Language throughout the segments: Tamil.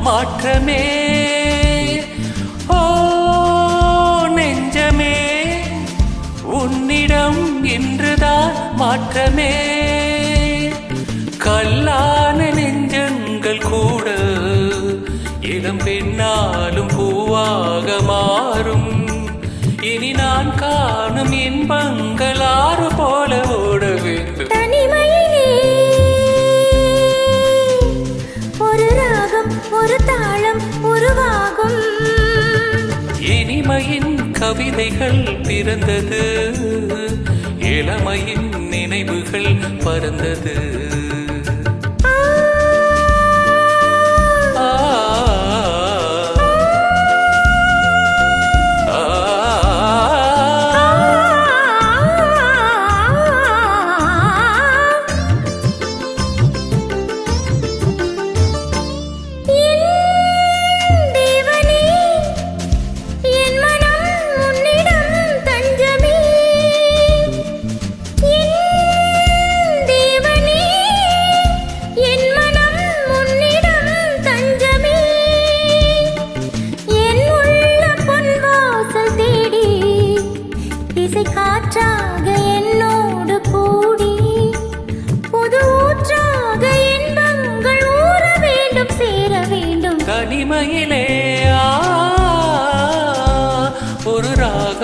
மாற்றமே. ஓ நெஞ்சமே உன்னிடம் இன்றுதான் மாற்றமே. கல்லான நெஞ்சங்கள் கூட இளம் பெண்ணாலும் பூவாக மாறும். இனி நான் காணும் இன்பங்கள் ஒரு தாளம் உருவாகும். இனிமையின் கவிதைகள் பிறந்தது. இளமையின் நினைவுகள் பறந்தது.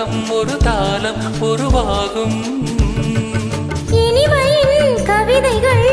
ராகம் ஒரு தாளம் உருவாகும். இனிமையின் கவிதைகள்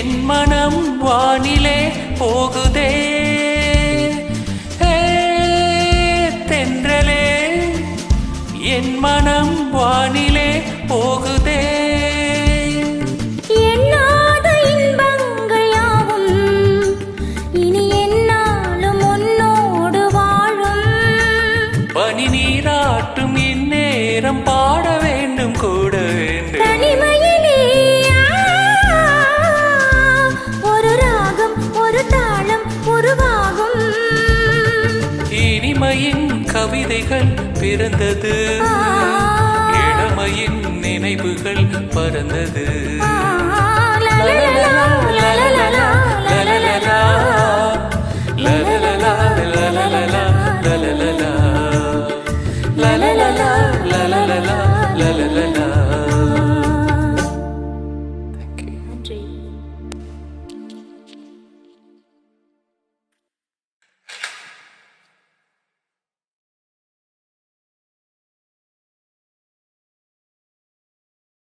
என் மனம் வானிலே போகுதே. தென்றலே. என் மனம் வானிலே போகுதே. இளமையின் கவிதைகள் பிறந்தது இளமையின் நினைவுகள் பறந்தது la லலலலா, லலலலா, லலலலா.